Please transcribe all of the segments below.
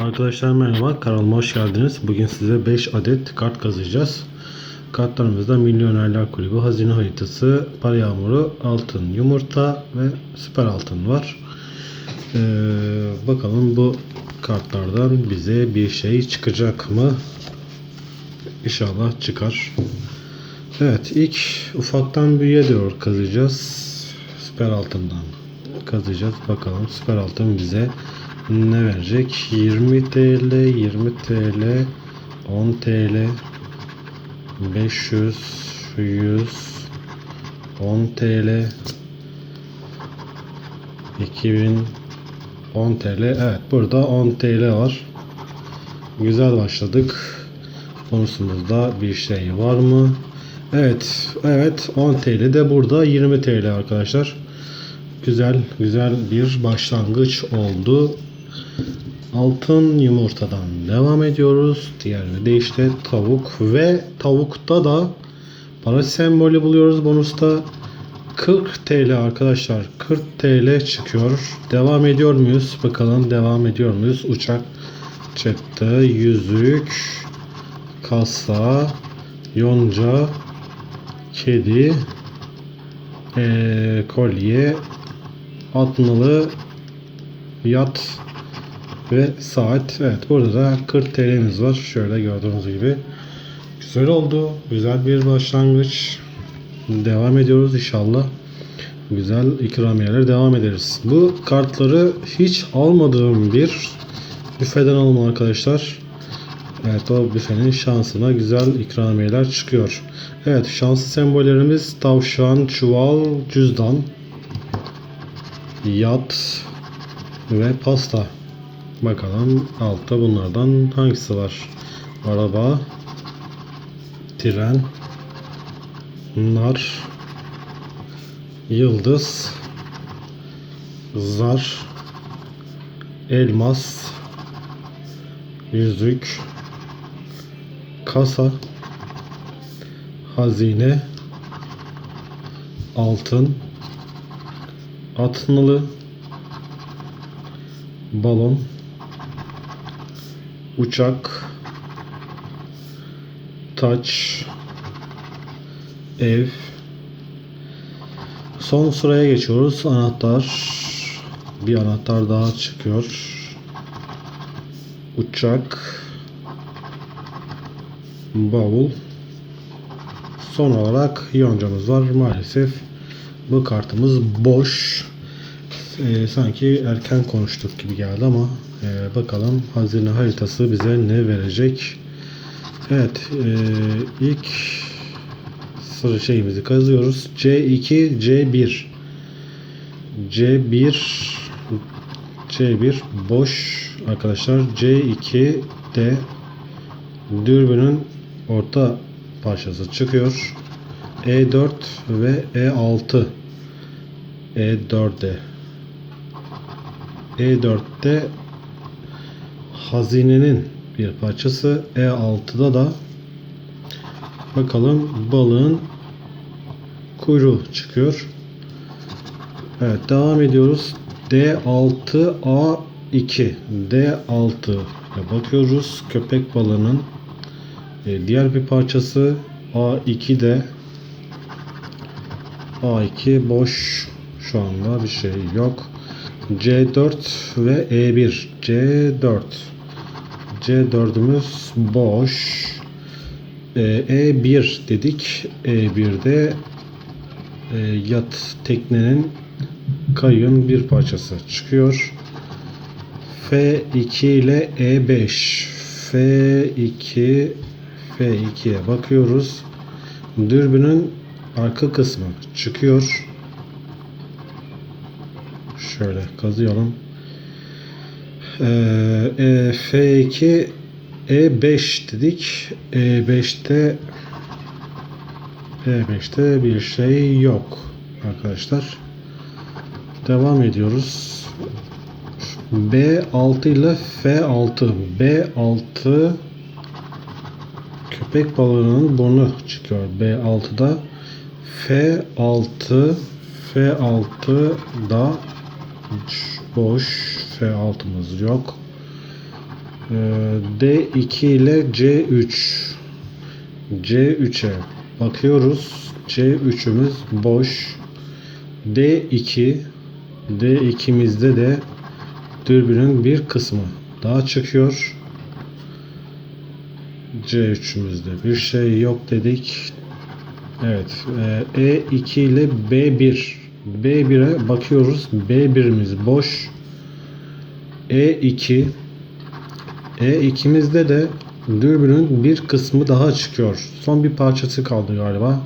Arkadaşlar merhaba kanalıma hoş geldiniz. Bugün size 5 adet kart kazıyacağız. Kartlarımızda Milyonerler Kulübü, Hazine Haritası, Para Yağmuru, Altın Yumurta ve Süper Altın var. Ee, bakalım bu kartlardan bize bir şey çıkacak mı? İnşallah çıkar. Evet ilk ufaktan büyüye doğru kazıyacağız. Süper altından kazıyacağız. Bakalım süper altın bize ne verecek? 20 TL, 20 TL, 10 TL, 500, 100, 10 TL, 2000, 10 TL. Evet burada 10 TL var. Güzel başladık. Konusumuzda bir şey var mı? Evet, evet 10 TL de burada 20 TL arkadaşlar. Güzel, güzel bir başlangıç oldu. Altın yumurtadan devam ediyoruz. Diğer bir de işte tavuk ve tavukta da para sembolü buluyoruz bonusta. 40 TL arkadaşlar. 40 TL çıkıyor. Devam ediyor muyuz? Bakalım devam ediyor muyuz? Uçak çıktı. Yüzük, kasa, yonca, kedi, eee, kolye, atmalı, yat ve saat. Evet burada da 40 TL'miz var. Şöyle gördüğünüz gibi. Güzel oldu. Güzel bir başlangıç. Devam ediyoruz inşallah. Güzel ikramiyeler devam ederiz. Bu kartları hiç almadığım bir büfeden alma arkadaşlar. Evet o büfenin şansına güzel ikramiyeler çıkıyor. Evet şanslı sembollerimiz tavşan, çuval, cüzdan, yat ve pasta. Bakalım altta bunlardan hangisi var? Araba, tren, nar, yıldız, zar, elmas, yüzük, kasa, hazine, altın, atmalı, balon, uçak, taç, ev. Son sıraya geçiyoruz. Anahtar. Bir anahtar daha çıkıyor. Uçak. Bavul. Son olarak yoncamız var. Maalesef bu kartımız boş. Ee, sanki erken konuştuk gibi geldi ama e, bakalım hazine haritası bize ne verecek. Evet e, ilk sıra şeyimizi kazıyoruz. C2 C1 C1 C1 boş arkadaşlar. C2 de dürbünün orta parçası çıkıyor. E4 ve E6 E4'de E4'te hazinenin bir parçası E6'da da bakalım balığın kuyruğu çıkıyor. Evet devam ediyoruz. D6 A2 D6 bakıyoruz. Köpek balığının e, diğer bir parçası A2'de A2 boş şu anda bir şey yok. C4 ve E1 C4 C4'ümüz boş. E, E1 dedik. E1'de e, yat teknenin kayığın bir parçası çıkıyor. F2 ile E5 F2 F2'ye bakıyoruz. Dürbünün arka kısmı çıkıyor Şöyle kazıyalım. Ee, e, F2 E5 dedik. E5'te E5'te bir şey yok arkadaşlar. Devam ediyoruz. B6 ile F6. B6 köpek balığının burnu çıkıyor. B6'da F6 F6'da boş F6'mız yok. Ee, D2 ile C3 C3'e bakıyoruz. C3'ümüz boş. D2 D2'mizde de dürbünün bir kısmı daha çıkıyor. C3'ümüzde bir şey yok dedik. Evet. e, E2 ile B1 B1'e bakıyoruz. B1'imiz boş. E2 E2'mizde de dürbünün bir kısmı daha çıkıyor. Son bir parçası kaldı galiba.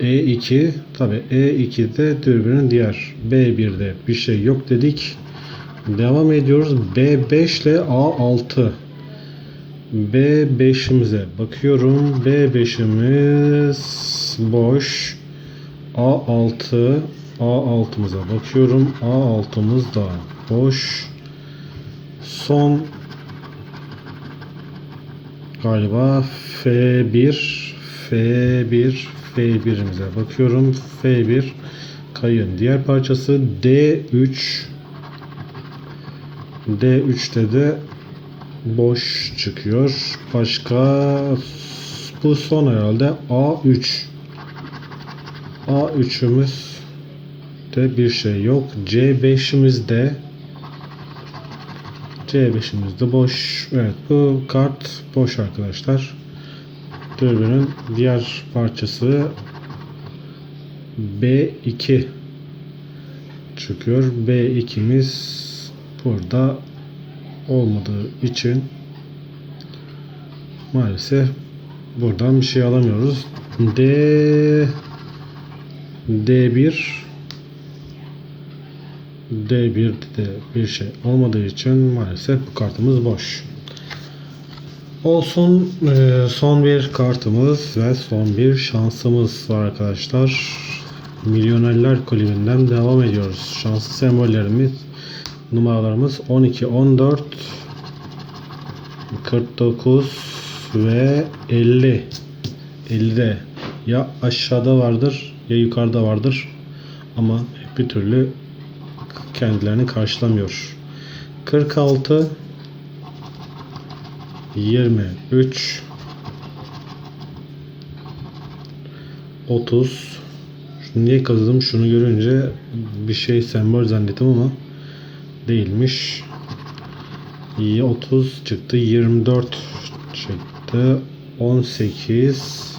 E2 tabi E2'de dürbünün diğer B1'de bir şey yok dedik. Devam ediyoruz. B5 ile A6 B5'imize bakıyorum. B5'imiz boş. A6 A6'mıza bakıyorum. A6'mız da boş. Son galiba F1 F1 F1'imize bakıyorum. F1 kayın diğer parçası D3 D3'te de boş çıkıyor. Başka bu son herhalde A3 A3'ümüz de bir şey yok. C5'imizde C5'imiz de boş. Evet bu kart boş arkadaşlar. Dürbünün diğer parçası B2 çıkıyor. B2'miz burada olmadığı için maalesef buradan bir şey alamıyoruz. D D1 D1'de bir şey olmadığı için maalesef bu kartımız boş. Olsun e, son bir kartımız ve son bir şansımız var arkadaşlar. Milyonerler kulübünden devam ediyoruz. Şanslı sembollerimiz numaralarımız 12, 14, 49 ve 50. 50'de ya aşağıda vardır ya yukarıda vardır ama bir türlü kendilerini karşılamıyor. 46 23 30 Şunu niye kazıdım şunu görünce bir şey sembol zannettim ama değilmiş. İyi 30 çıktı 24 çıktı 18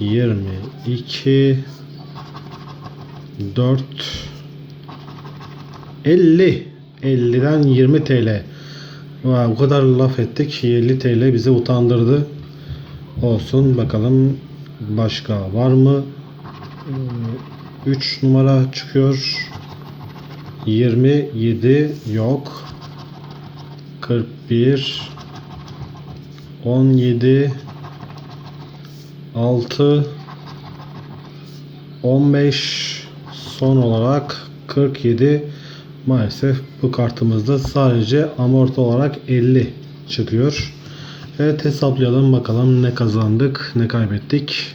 22 4 50 50'den 20 TL Vay, o kadar laf ettik 50 TL bizi utandırdı. Olsun bakalım başka var mı? 3 numara çıkıyor 27 yok 41 17 6 15 son olarak 47 maalesef bu kartımızda sadece amorti olarak 50 çıkıyor. Evet hesaplayalım bakalım ne kazandık ne kaybettik.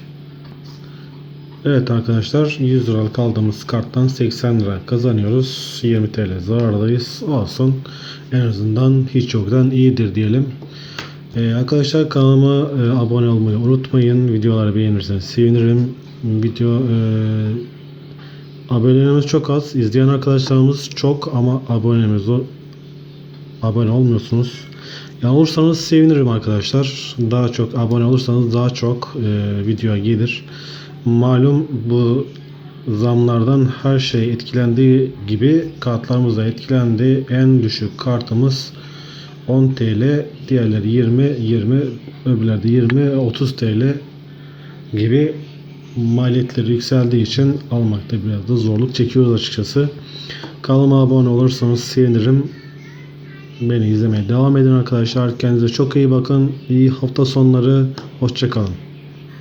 Evet arkadaşlar 100 liralık aldığımız karttan 80 lira kazanıyoruz. 20 TL zarardayız. Olsun. En azından hiç yoktan iyidir diyelim. Ee, arkadaşlar kanalıma e, abone olmayı unutmayın. Videoları beğenirseniz sevinirim. Video e, abonelerimiz çok az. İzleyen arkadaşlarımız çok ama abonemiz abone olmuyorsunuz. Yani olursanız sevinirim arkadaşlar. Daha çok abone olursanız daha çok e, video gelir. Malum bu zamlardan her şey etkilendiği gibi kartlarımız da etkilendi. En düşük kartımız 10 TL, diğerleri 20, 20, öbürleri de 20, 30 TL gibi maliyetleri yükseldiği için almakta biraz da zorluk çekiyoruz açıkçası. Kanalıma abone olursanız sevinirim. Beni izlemeye devam edin arkadaşlar. Kendinize çok iyi bakın. İyi hafta sonları. Hoşçakalın.